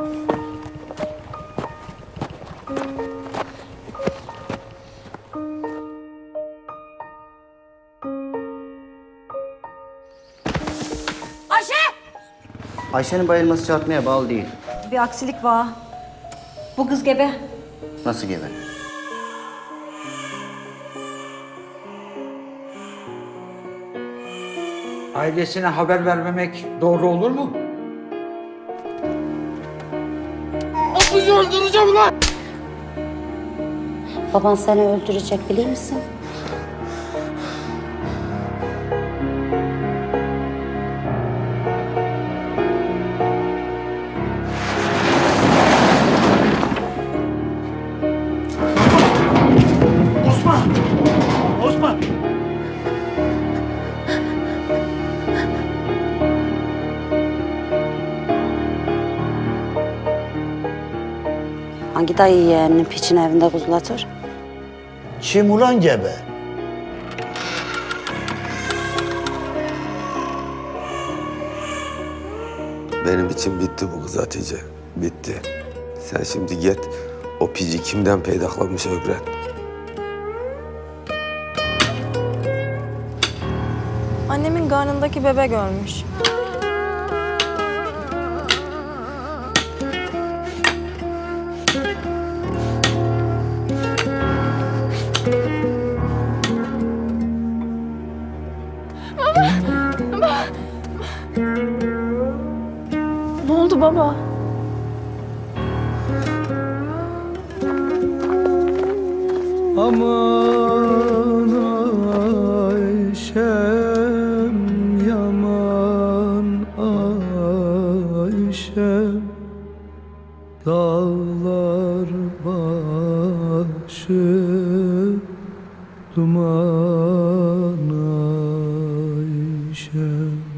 Ayşe! Ayşe'nin bayılması çarpmaya bağlı değil. Bir aksilik var. Bu kız gebe. Nasıl gebe? Ailesine haber vermemek doğru olur mu? Baban seni öldürecek biliyor musun? Hangi dayı yeğeninin piçin evinde kuzulatır? Kim ulan gebe? Benim için bitti bu kız Hatice. Bitti. Sen şimdi git o pici kimden peydaklamış öğren. Annemin karnındaki bebe görmüş. Ne oldu baba? Aman Ayşem yaman Ayşem Dağlar başı duman Yeah.